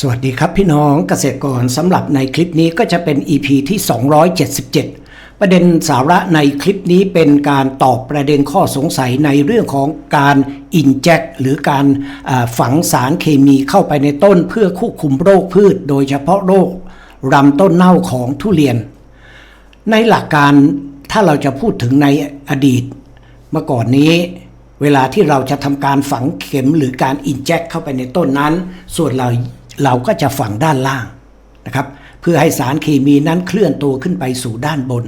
สวัสดีครับพี่น้องเกษตรกรสำหรับในคลิปนี้ก็จะเป็น EP ที่ 277 ประเด็นสาระในคลิปนี้เป็นการตอบประเด็นข้อสงสัยในเรื่องของการอินเจ t หรือการฝังสารเคมีเข้าไปในต้นเพื่อควบคุมโรคพืช โดยเฉพาะโรครำต้นเน่าของทุเรียน ในหลักการถ้าเราจะพูดถึงในอดีต เมื่อก่อนนี้เวลาที่เราจะทำการฝังเข็มหรือการอินเจ t เข้าไปในต้นนั้น ส่วนเรา เราก็จะฝังด้านล่างนะครับ เพื่อให้สารเคมีนั้นเคลื่อนตัวขึ้นไปสู่ด้านบน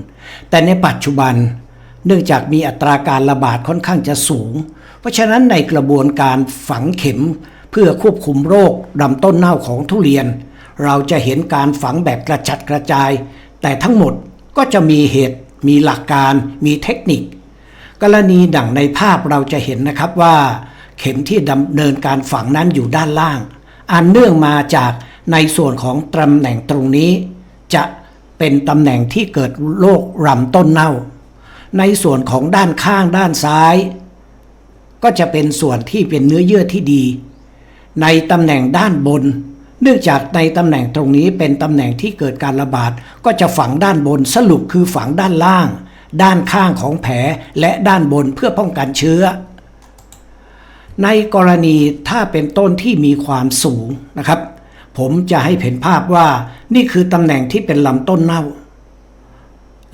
แต่ในปัจจุบันเนื่องจากมีอัตราการระบาดค่อนข้างจะสูง เพราะฉะนั้นในกระบวนการฝังเข็มเพื่อควบคุมโรคลำต้นเน่าของทุเรียน เราจะเห็นการฝังแบบกระจัดกระจาย แต่ทั้งหมดก็จะมีเหตุ มีหลักการ มีเทคนิค กรณีดังในภาพเราจะเห็นนะครับว่า เข็มที่ดำเนินการฝังนั้นอยู่ด้านล่าง อันเนื่องมาจากในส่วนของตำแหน่งตรงนี้ จะเป็นตำแหน่งที่เกิดโรครำต้นเน่า ในส่วนของด้านข้างด้านซ้าย ก็จะเป็นส่วนที่เป็นเนื้อเยื่อที่ดี ในตำแหน่งด้านบน เนื่องจากในตำแหน่งตรงนี้เป็นตำแหน่งที่เกิดการระบาด ก็จะฝังด้านบนสรุปคือฝังด้านล่าง ด้านข้างของแผลและด้านบนเพื่อป้องกันเชื้อ ในกรณีถ้าเป็นต้นที่มีความสูงนะครับ ผมจะให้เห็นภาพว่านี่คือตำแหน่งที่เป็นลำต้นเน่า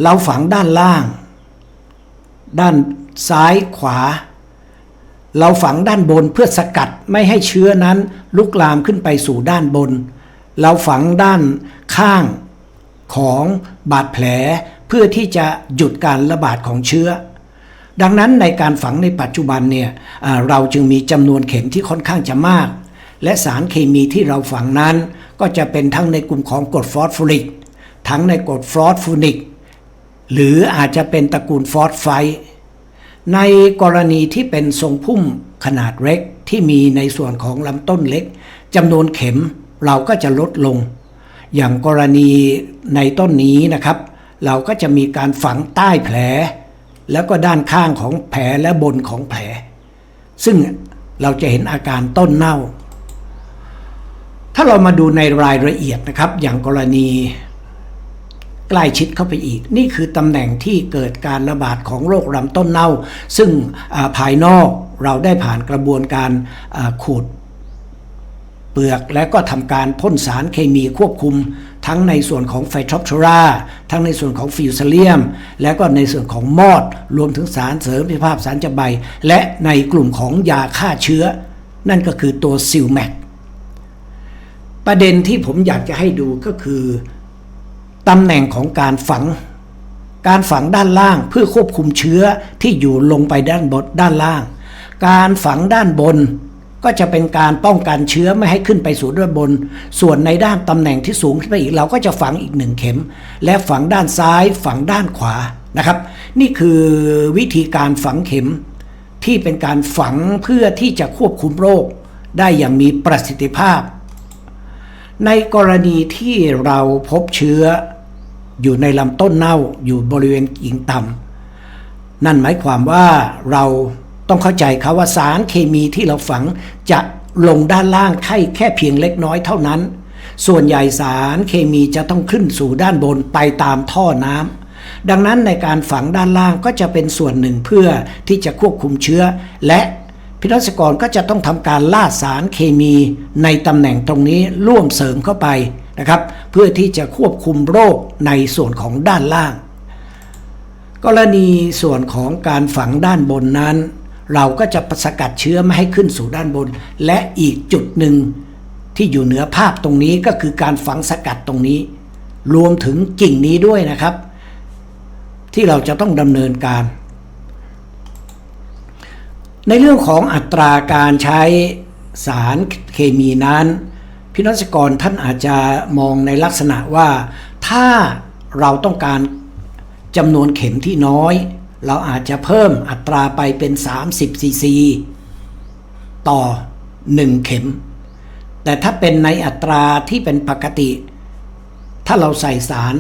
เราฝังด้านล่าง ด้านซ้ายขวา เราฝังด้านบนเพื่อสกัดไม่ให้เชื้อนั้นลุกลามขึ้นไปสู่ด้านบน เราฝังด้านข้างของบาดแผลเพื่อที่จะหยุดการระบาดของเชื้อ ดังนั้นในการฝังในปัจจุบันเนี่ยเราจึงมีจำนวนเข็มที่ค่อนข้างจะมาก และสารเคมีที่เราฝังนั้น ก็จะเป็นทั้งในกลุ่มของกรดฟอสฟอริก ทั้งในกรดฟอสฟูนิก หรืออาจจะเป็นตระกูลฟอสไฟในกรณีที่เป็นทรงพุ่มขนาดเล็กที่มีในส่วนของลำต้นเล็กจำนวนเข็มเราก็จะลดลง อย่างกรณีในต้นนี้นะครับ เราก็จะมีการฝังใต้แผล แล้วก็ด้านข้างของแผลและบนของแผล ซึ่งเราจะเห็นอาการต้นเน่า ถ้าเรามาดูในรายละเอียดนะครับ อย่างกรณีใกล้ชิดเข้าไปอีก นี่คือตำแหน่งที่เกิดการระบาดของโรคลำต้นเน่า ซึ่งภายนอกเราได้ผ่านกระบวนการขูด เปลือกและก็ทำการพ่นสารเคมีควบคุม ทั้งในส่วนของไฟทรอปชราทั้งในส่วนของฟิวซเลียม และก็ในส่วนของมอด รวมถึงสารเสริมประสิทธิภาพสารจะใบ และในกลุ่มของยาฆ่าเชื้อ นั่นก็คือตัวซิลแมกประเด็นที่ผมอยากจะให้ดูก็คือตำแหน่งของการฝัง การฝังด้านล่างเพื่อควบคุมเชื้อที่อยู่ลงไปด้านบนด้านล่าง การฝังด้านบน ก็จะเป็นการป้องกันเชื้อไม่ให้ขึ้นไปสู่ด้านบน ส่วนในด้านตำแหน่งที่สูงขึ้นไปอีกเราก็จะฝังอีกหนึ่งเข็ม และฝังด้านซ้าย ฝังด้านขวานะครับ นี่คือวิธีการฝังเข็มที่เป็นการฝังเพื่อที่จะควบคุมโรค ได้อย่างมีประสิทธิภาพ ในกรณีที่เราพบเชื้อ อยู่ในลำต้นเน่าอยู่บริเวณกิ่งต่ำนั่นหมายความว่าเรา ต้องเข้าใจครับว่าสารเคมีที่เราฝังจะลงด้านล่างแค่แค่เพียงเล็กน้อยเท่านั้น ส่วนใหญ่สารเคมีจะต้องขึ้นสู่ด้านบนไปตามท่อน้ำดังนั้นในการฝังด้านล่างก็จะเป็นส่วนหนึ่งเพื่อที่จะควบคุมเชื้อ และพิทักษกรก็จะต้องทำการล่าสารเคมีในตำแหน่งตรงนี้ร่วมเสริมเข้าไปนะครับ เพื่อที่จะควบคุมโรคในส่วนของด้านล่าง กรณีส่วนของการฝังด้านบนนั้น เราก็จะสกัดเชื้อไม่ให้ขึ้นสู่ด้านบน และอีกจุดหนึ่งที่อยู่เหนือภาพตรงนี้ก็คือการฝังสกัดตรงนี้ รวมถึงกิ่งนี้ด้วยนะครับ ที่เราจะต้องดำเนินการ ในเรื่องของอัตราการใช้สารเคมีนั้นพินักกรท่านอาจจะมองในลักษณะว่า ถ้าเราต้องการจำนวนเข็มที่น้อย เราอาจจะเพิ่มอัตราไปเป็น 30ซีซีต่อ 1 เข็ม แต่ถ้าเป็นในอัตราที่เป็นปกติ ถ้าเราใส่สาร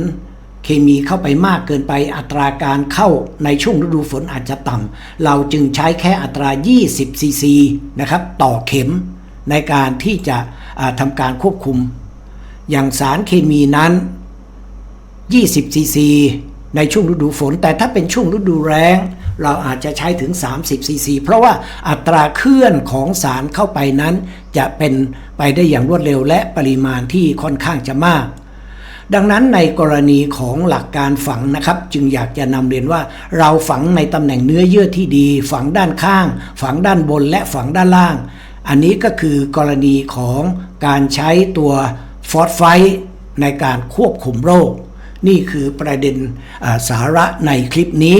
เคมีเข้าไปมากเกินไปอัตราการเข้าในช่วงฤดูฝนอาจจะต่ำเราจึงใช้แค่อัตรา 20 ซีซีนะครับ ต่อเข็มในการที่จะทำการควบคุม อย่างสารเคมีนั้น 20 ซีซี ในช่วงฤดูฝน แต่ถ้าเป็นช่วงฤดูแล้งเราอาจจะใช้ถึง 30 ซีซี เพราะว่าอัตราเคลื่อนของสารเข้าไปนั้น จะเป็นไปได้อย่างรวดเร็วและปริมาณที่ค่อนข้างจะมาก ดังนั้นในกรณีของหลักการฝังนะครับ จึงอยากจะนำเรียนว่า เราฝังในตำแหน่งเนื้อเยื่อที่ดี ฝังด้านข้าง ฝังด้านบนและฝังด้านล่าง อันนี้ก็คือกรณีของการใช้ตัวฟอสไฟในการควบคุมโรค นี่คือประเด็นสาระในคลิปนี้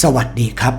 สวัสดีครับ